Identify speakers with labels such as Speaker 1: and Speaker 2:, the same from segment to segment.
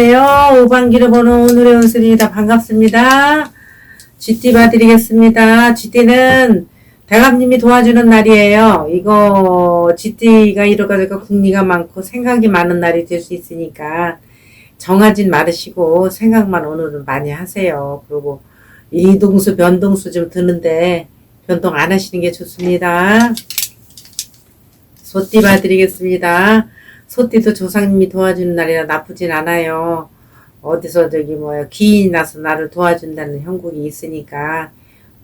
Speaker 1: 후반기로 보는 오늘의 운수입니다. 반갑습니다. GT 봐드리겠습니다. GT는 대감님이 도와주는 날이에요. 이거 GT가 이러가지고 궁리가 많고 생각이 많은 날이 될 수 있으니까 정하진 말으시고 생각만 오늘은 많이 하세요. 그리고 이동수 변동수 좀 드는데 변동 안 하시는 게 좋습니다. 소띠 봐드리겠습니다. 소띠도 조상님이 도와주는 날이라 나쁘진 않아요. 어디서 저기 뭐야 기인이 나서 나를 도와준다는 형국이 있으니까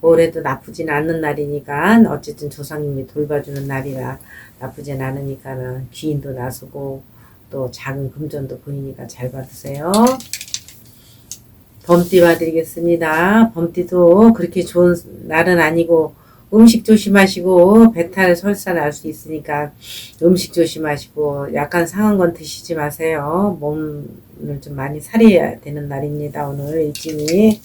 Speaker 1: 올해도 나쁘진 않는 날이니까 어쨌든 조상님이 돌봐주는 날이라 나쁘진 않으니까는 귀인도 나서고 또 작은 금전도 보이니까 잘 받으세요. 범띠 봐드리겠습니다. 범띠도 그렇게 좋은 날은 아니고 음식 조심하시고 배탈 설사 날 수 있으니까 음식 조심하시고 약간 상한 건 드시지 마세요. 몸을 좀 많이 살려야 되는 날입니다. 오늘 일진이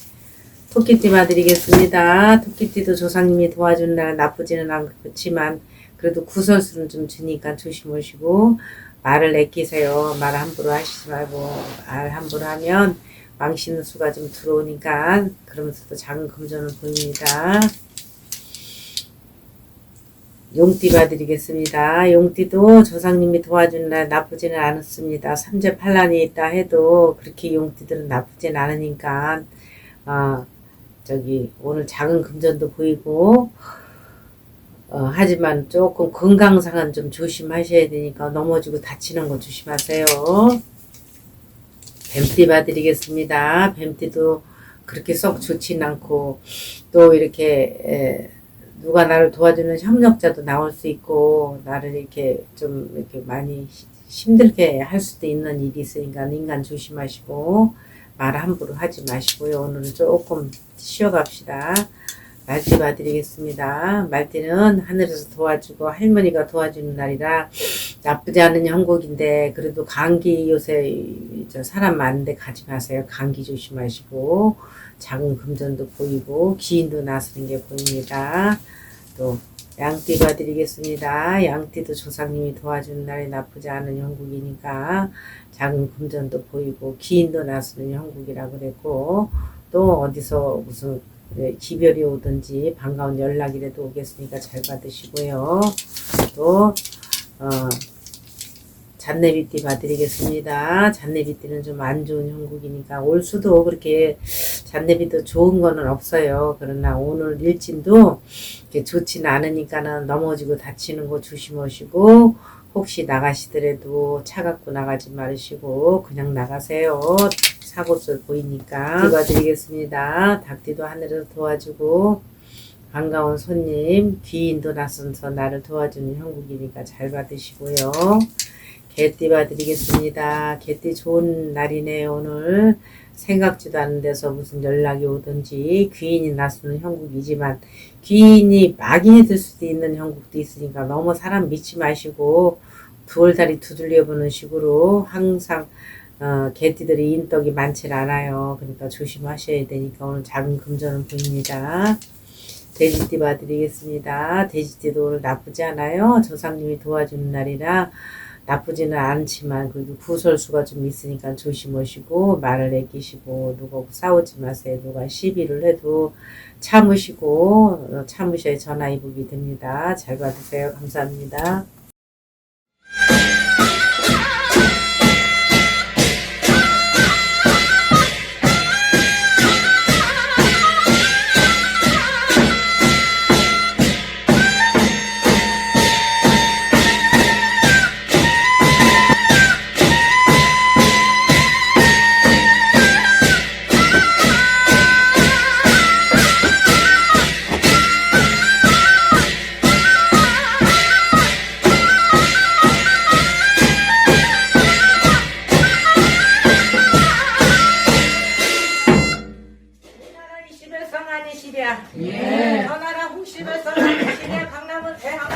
Speaker 1: 토끼띠 봐드리겠습니다. 토끼띠도 조상님이 도와주는 날 나쁘지는 않지만 그래도 구설수는 좀 주니까 조심하시고 말을 아끼세요. 말 함부로 하시지 말고 말 함부로 하면 망치는 수가 좀 들어오니까 그러면서도 작은 금전을 보입니다. 용띠 봐드리겠습니다. 용띠도 조상님이 도와주는 날 나쁘지는 않습니다. 삼재 팔란이 있다 해도 그렇게 용띠들은 나쁘진 않으니까 어, 저기 오늘 작은 금전도 보이고 어, 하지만 조금 건강상은 좀 조심하셔야 되니까 넘어지고 다치는 거 조심하세요. 뱀띠 봐드리겠습니다. 뱀띠도 그렇게 썩 좋진 않고 또 이렇게 에, 누가 나를 도와주는 협력자도 나올 수 있고 나를 이렇게 좀 이렇게 많이 히- 힘들게 할 수도 있는 일이 있으니까 인간 조심하시고 말 함부로 하지 마시고요. 오늘은 조금 쉬어갑시다. 말띠 봐드리겠습니다. 말띠는 하늘에서 도와주고 할머니가 도와주는 날이라 나쁘지 않은 형국인데 그래도 감기 요새 저 사람 많은데 가지 마세요. 감기 조심하시고 작은 금전도 보이고 기인도 나서는 게 보입니다. 또 양띠 봐드리겠습니다. 양띠도 조상님이 도와주는 날이 나쁘지 않은 형국이니까 작은 금전도 보이고 기인도 나서는 형국이라 그랬고 또 어디서 무슨 네, 기별이 오든지 반가운 연락이라도 오겠으니까 잘 받으시고요. 또 어, 잔내비띠 봐드리겠습니다. 잔내비띠는 좀 안 좋은 형국이니까 올 수도 그렇게 잔내비도 좋은 거는 없어요. 그러나 오늘 일진도 이렇게 좋지는 않으니까는 넘어지고 다치는 거 조심하시고 혹시 나가시더라도 차 갖고 나가지 말으시고 그냥 나가세요. 사고설 보이니까 도와드리겠습니다. 닭띠도 하늘에서 도와주고 반가운 손님 귀인도 나서서 나를 도와주는 형국이니까 잘 받으시고요. 개띠 봐드리겠습니다. 개띠 좋은 날이네요 오늘. 생각지도 않은 데서 무슨 연락이 오든지 귀인이 나서는 형국이지만 귀인이 막인이 될 수도 있는 형국도 있으니까 너무 사람 믿지 마시고 두얼다리 두들려 보는 식으로 항상 어, 개띠들이 인덕이 많지 않아요. 그러니까 조심하셔야 되니까 오늘 작은 금전은 보입니다. 돼지띠 봐드리겠습니다. 돼지띠도 오늘 나쁘지 않아요. 조상님이 도와주는 날이라 나쁘지는 않지만 그래도 구설수가 좀 있으니까 조심하시고 말을 아끼시고 누가 싸우지 마세요. 누가 시비를 해도 참으시고 어, 참으셔야 전화 이북이 됩니다. 잘 받으세요. 감사합니다.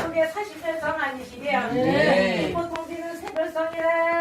Speaker 1: 성계 48상 아니시게요. 네. 이번 공지는 세별성이래.